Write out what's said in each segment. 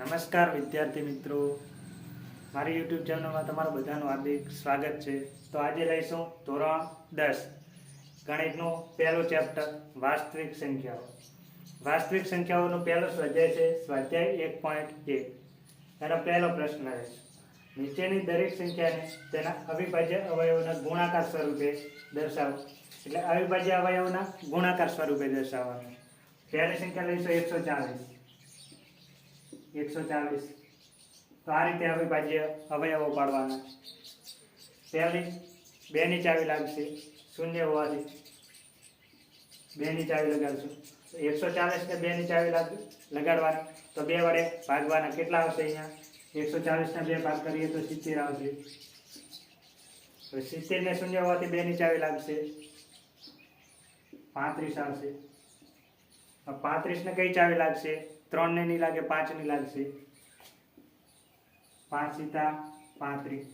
નમસ્કાર, વિદ્યાર્થી મિત્રો. મારી યુટ્યુબ ચેનલમાં તમારું બધાનું હાર્દિક સ્વાગત છે. તો આજે લઈશું ધોરણ દસ, ગણિતનું પહેલું ચેપ્ટર, વાસ્તવિક સંખ્યાઓ. વાસ્તવિક સંખ્યાઓનો પહેલો સ્વાધ્યાય છે, સ્વાધ્યાય એક પોઈન્ટ એક એનો પહેલો પ્રશ્ન રહેશે નીચેની દરેક સંખ્યાને તેના અવિભાજ્ય અવયવોના ગુણાકાર સ્વરૂપે દર્શાવો. એટલે અવિભાજ્ય અવયવોના ગુણાકાર સ્વરૂપે દર્શાવવાનું. પહેલી સંખ્યા લઈશું એકસો ચાલીસ. એકસો ચાલીસ. તો આ રીતે અવિભાજ્ય અવયવો પાડવાના. પહેલી, બેની ચાવી લાગશે, શૂન્ય હોવાથી. બેની ચાવી લગાડશું. એકસો ચાલીસ ને બેની ચાવી લાગ લગાડવાની તો બે વડે ભાગવાના કેટલા આવશે અહીંયા? એકસો ચાલીસના બે ભાગ કરીએ તો સિત્તેર આવશે. તો સિત્તેર ને શૂન્ય હોવાથી બેની ચાવી લાગશે. પાંત્રીસ આવશે. પાંત્રીસને કઈ ચાવી લાગશે? ત્રણ ને નહીં લાગે પાંચની લાગશે. પાંચ સીતા પાંત્રીસ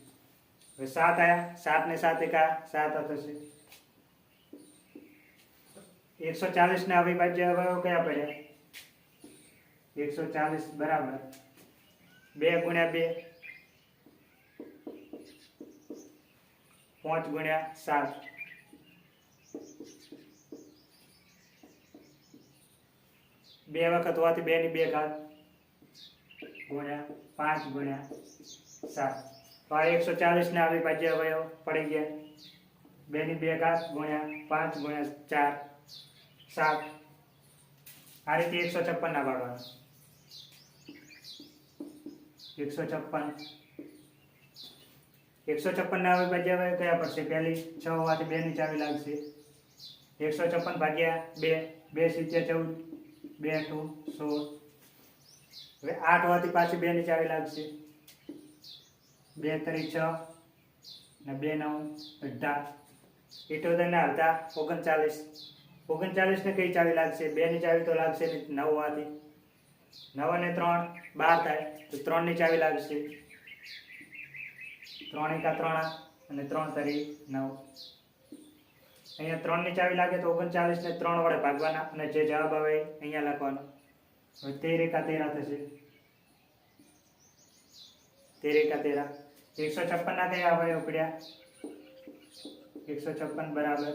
હવે સાત આયા. સાત ને સાત એકા સાત થશે. એકસો ચાલીસ ને અવિભાજ્ય અવયવ કયા પડ્યા? એકસો ચાલીસ બરાબર. બે ગુણ્યા બે. પાંચ ગુણ્યા સાત. બે વખત હોવાથી બે ની બે ઘાત ગુણ્યા પાંચ ગુણ્યા સાત. તો આ એકસો ચાલીસ ના અવિભાજ્ય અવયવ પડી ગયા. બે ની બે ઘાત ગુણ્યા પાંચ ગુણ્યા ચાર સાત. આ રીતે એકસો છપ્પન ના પાડવાના એકસો છપ્પન. એકસો છપ્પન ના અવિભાજ્ય અવયવ કયા પડશે? પહેલી છ હોવાથી બે ની ચાવી લાગશે. એકસો છપ્પન ભાગ્યા બે. બે સિત્તેર ચૌદ. બે ટુ સોળ હવે આઠ હોવાથી પાછી બે ની ચાવી લાગશે. બે તરી છ ને બે, નવ અઢાર ઇઠોતેર ને, અડધા, ઓગણચાલીસ. ને કઈ ચાવી લાગશે? બે ની ચાવી તો લાગશે નહીં નવ હોવાથી. નવ અને ત્રણ બાર થાય, તો ત્રણની ચાવી લાગશે. ત્રણ એકા ત્રણ અને ત્રણ તરી નવ. અહીંયા ત્રણની ચાવી લાગે તો ઓગણચાલીસ ને ત્રણ વડે ભાગવાના. અને જે જવાબ આવે અહીંયા લખવાનો. તેર એકા તેરા થશે. તેર એકા તેરા. એકસો છપ્પન ના કયા અવયવ ઉપડ્યા? એકસો છપ્પન બરાબર.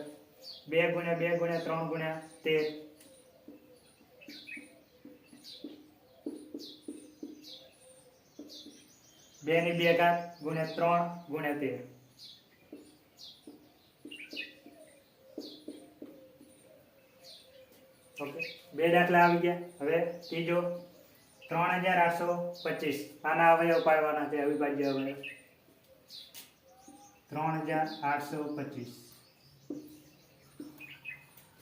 બે ગુણ્યા બે ગુણ્યા ત્રણ ગુણ્યા તેર. બે ની બે ઘાત ગુણ્યા ત્રણ ગુણ્યા તેર. ઓકે. બે દાખલા આવી ગયા. હવે ત્રીજો, ત્રણ હજાર આઠસો પચીસ. આના અવયવ પાડવાના છે, અવિભાજ્ય અવયવ. ત્રણ હજાર આઠસો પચીસ.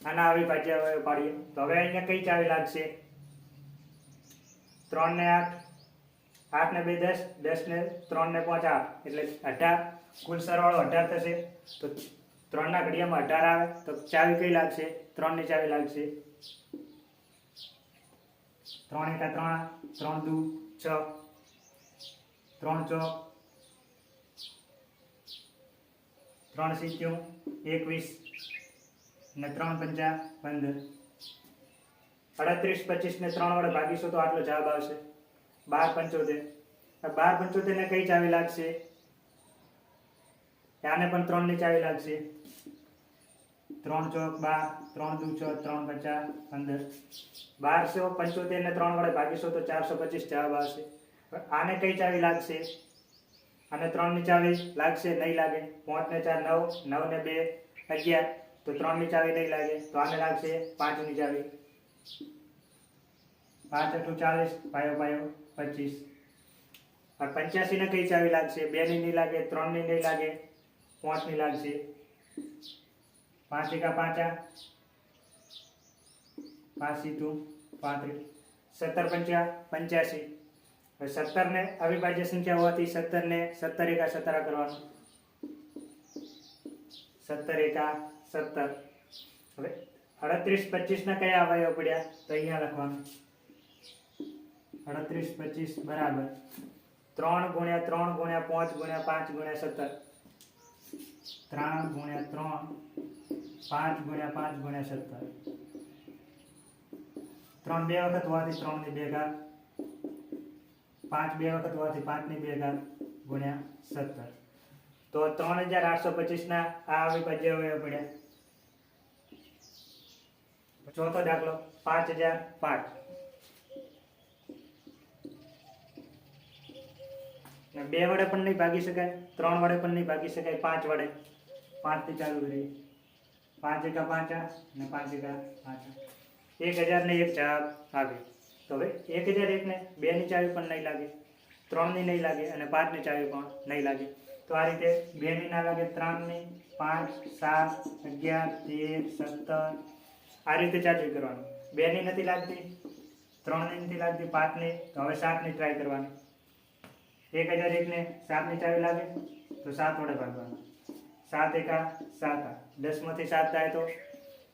આના અવિભાજ્ય અવયવ પાડીએ. તો હવે અહીંયા કઈ ચાવી લાગશે? ત્રણ ને આઠ આઠ ને બે દસ દસ ને ત્રણ ને પાંચ આઠ. એટલે અઢાર, કુલ સરવાળો અઢાર થશે. તો ત્રણના ઘડિયામાં અઢાર આવે. તો ચાવી કઈ લાગશે? ત્રણની ચાવી લાગશે. ત્રણ એકા ત્રણ ત્રણ દુ, છ. ત્રણ ચોક ત્રણ સિત્યું એકવીસ ને ત્રણ પંચા પંદર. અડત્રીસ, પચીસ ને ત્રણ વડે ભાગીશું તો આટલો જવાબ આવશે. બાર પંચોતેર. બાર પંચોતેર ને કઈ ચાવી લાગશે? આને પણ ત્રણની ચાવી લાગશે. ત્રણ ચોક બાર, ત્રણ દુ છ ત્રણ પચાસ, પંદર. બારસો પંચોતેર ને ત્રણ વડે ભાગીશો તો ચારસો પચીસ જવાબ આવશે. આને કઈ ચાવી લાગશે? અને ત્રણની ચાવી લાગશે? નહીં લાગે. પાંચ ને ચાર નવ નવ ને બે, અગિયાર. તો ત્રણની ચાવી નહીં લાગે. તો આને લાગશે પાંચની ચાવી. પાંચ અઠું ચાલીસ, પાયો પાયો પચીસ. આ પંચ્યાસી ને કઈ ચાવી લાગશે? બે ની નહીં લાગે ત્રણની નહીં લાગે પાંચની લાગશે. પાંચ એકા પાંચા પાંચ સીધું પાંત્રીસ સત્તર પંચા, પંચ્યાસી. સત્તર ને અવિભાજ્ય સંખ્યા હોવાથી સત્તર ને સત્તર એકા સત્તરા કરવાનું. સત્તર એકા સત્તર. હવે અડત્રીસ પચીસ ના કયા અવયવ પડ્યા? તો અહીંયા લખવાનું. અડત્રીસ પચીસ બરાબર. ત્રણ ગુણ્યા ત્રણ ગુણ્યા પાંચ ગુણ્યા પાંચ ગુણ્યા સત્તર. ત્રણ ગુણ્યા ત્રણ પાંચ ગુણ્યા પાંચ ગુણ્યા સત્તર ત્રણ બે વખત હોવાથી ત્રણની બે ઘાત પાંચ બે વખત હોવાથી પાંચની બે ઘાત ગુણ્યા સત્તર તો ત્રણ હજાર આઠસો પચીસના આ અવિભાજ્ય અવયવ પડ્યા ચોથો દાખલો પાંચ હજાર પાંચ ને બે વડે પણ નહીં ભાગી શકાય, ત્રણ વડે પણ નહીં ભાગી શકાય, પાંચ વડે. પાંચથી ચાલુ કરીએ. પાંચ એકા પાંચા ને પાંચ એકા પાંચા એક હજાર ને એક ચાર આવે. તો હવે એક હજાર એકને બેની ચાવી પણ નહીં લાગે ત્રણની નહીં લાગે અને પાંચની ચાવી પણ નહીં લાગે. તો આ રીતે બેની ના લાગે ત્રણની પાંચ, સાત, અગિયાર, તેર, સત્તર, આ રીતે ચાલુ કરવાનું. બેની નથી લાગતી ત્રણની નથી લાગતી પાંચની તો હવે સાતની ટ્રાય કરવાની. એક હજાર એકને સાતની ચાવી લાગે, તો સાત વડે ભાગવાનું. સાત એકા સાત આ દસમાંથી સાત થાય તો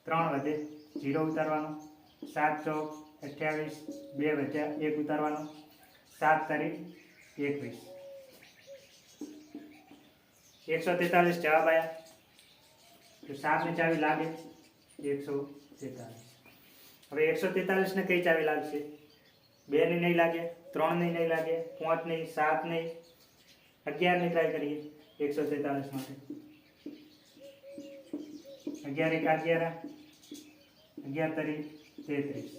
ત્રણ વધે. જીરો ઉતારવાનો. સાત ચોક અઠ્યાવીસ, બે વધ્યા, એક ઉતારવાનો. સાત તારીખ એકવીસ. એકસો તેતાલીસ જવાબ આવ્યા તો સાતની ચાવી લાગે. એકસો તેતાલીસ. હવે એકસો તેતાલીસને કઈ ચાવી લાગશે? બેની નહીં લાગે ત્રણની નહીં લાગે પાંચની સાતની અગિયારની ટ્રાય કરીએ. એકસો તેતાલીસ માટે. અગિયાર એક અગિયાર અગિયાર તરી તેત્રીસ.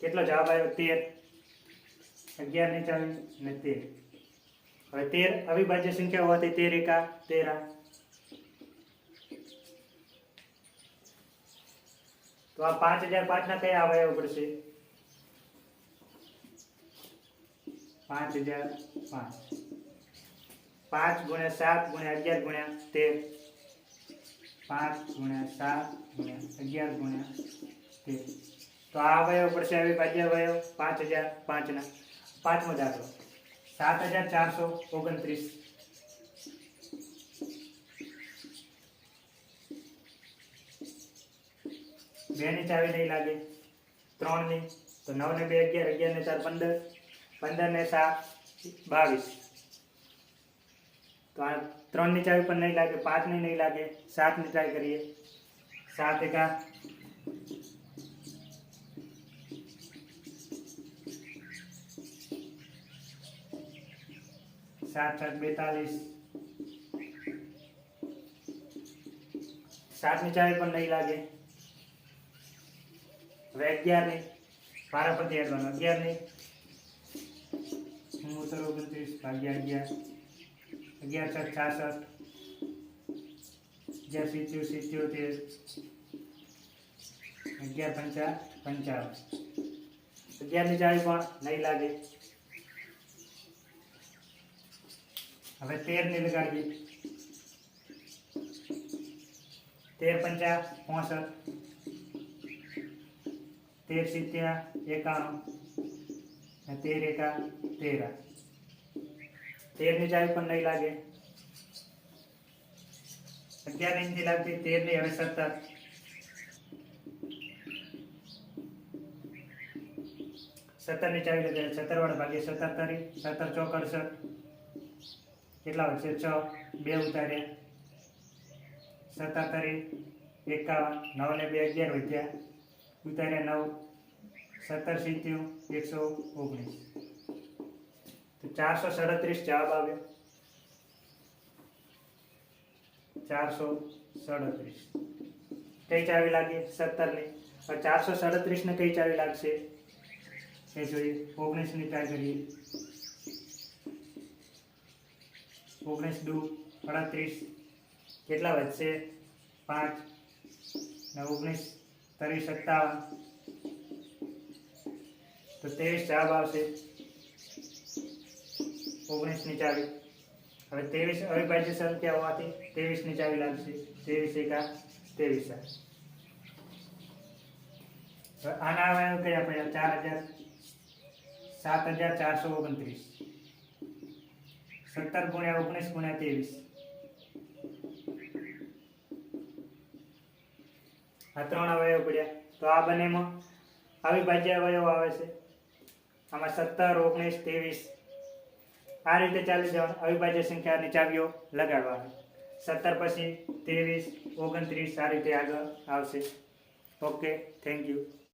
કેટલો જવાબ આવ્યો? તેર. અગિયારની ચાવી ને તેર. હવે તેર અવિભાજ્ય સંખ્યા હોવાથી તેર એકા તેરા. તો આ પાંચ હજાર પાંચ ના કયા અવયવ પડશે? પાંચ હજાર પાંચ. પાંચ ગુણ્યા સાત ગુણ્યા અગિયાર ગુણ્યા તેર. પાંચ ગુણ્યા સાત ગુણ્યા અગિયાર ગુણ્યા તેર. તો આ અવયવ પડશે અવિભાજ્ય અવયવ પાંચ હજાર પાંચના. પાંચમો દાખલો. સાત હજાર ચારસો ઓગણત્રીસ. બેની ચાવી નહીં લાગે. ત્રણની. તો નવ ને બે અગિયાર અગિયાર ને ચાર પંદર. પંદર ને સાત, બાવીસ. તો આ ત્રણની ચાવી પણ નહીં લાગે પાંચની નહીં લાગે સાતની ટ્રાય કરીએ સાત એકા સાત સાત બેતાલીસ સાતની ચાવી પણ નહીં લાગે હવે અગિયારની બારા પરથી એડવાનું અગિયારની ઉત્તર ઓગણત્રીસ ભાગ્યા અગિયાર અગિયાર છ છાસઠ અગિયાર સિત્યોતેર સિત્યોતેર અગિયાર પંચા પંચાવન અગિયારની ચાવી પણ નહીં લાગે હવે તેરની લગાડીએ તેર પંચા પોસઠ તેર સિત્યા એકાણું અને તેર એકા તેરા તેરની ચાવી પણ નહીં લાગે. અગિયાર નથી લાગતી તેરની હવે સત્તર. સત્તરની ચાવી લીધે સત્તર વડે ભાગીએ સત્તર તારી, સત્તર ચોક અડસઠ કેટલા વધશે છ, બે ઉતાર્યા સત્તર તારી, એકાવન, નવ ને બે અગિયાર વધ્યા. ઉતાર્યા નવ. સત્તર સિત્યુ એકસો ઓગણીસ. ચારસો સાડત્રીસ જવાબ આવ્યો. ચારસો સાડત્રીસ. કઈ ચાવી લાગે? સત્તરની. ચારસો સાડત્રીસને કઈ ચાવી લાગશે? એ જોઈએ. ઓગણીસની ટ્રાય કરીએ ઓગણીસ દુ અડત્રીસ. કેટલા વધશે? પાંચ. ને ઓગણીસ તરી સત્તાવન. તો ત્રેવીસ જવાબ આવશે. ઓગણીસની ચાવી. હવે ત્રેવીસ અવિભાજ્ય સંખ્યા હોવાથી ત્રેવીસની ચાવી લાગશે. ત્રેવીસ એકા ત્રેવીસ આના અવયવ કયા પડ્યા? ચાર હજાર સાત હજાર ચારસો ઓગણત્રીસ. સત્તર ગુણ્યા ઓગણીસ ગુણ્યા ત્રેવીસ. આ ત્રણ અવયવ પડ્યા. તો આ બંનેમાં અવિભાજ્ય અવયવ આવે છે. આમાં સત્તર, ઓગણીસ, ત્રેવીસ આ રીતે ચાલી જવાનું. અવિભાજ્ય સંખ્યાની ચાવીઓ લગાડવાની. સત્તર પછી ત્રેવીસ, ઓગણત્રીસ આ રીતે આગળ આવશે. Okay thank you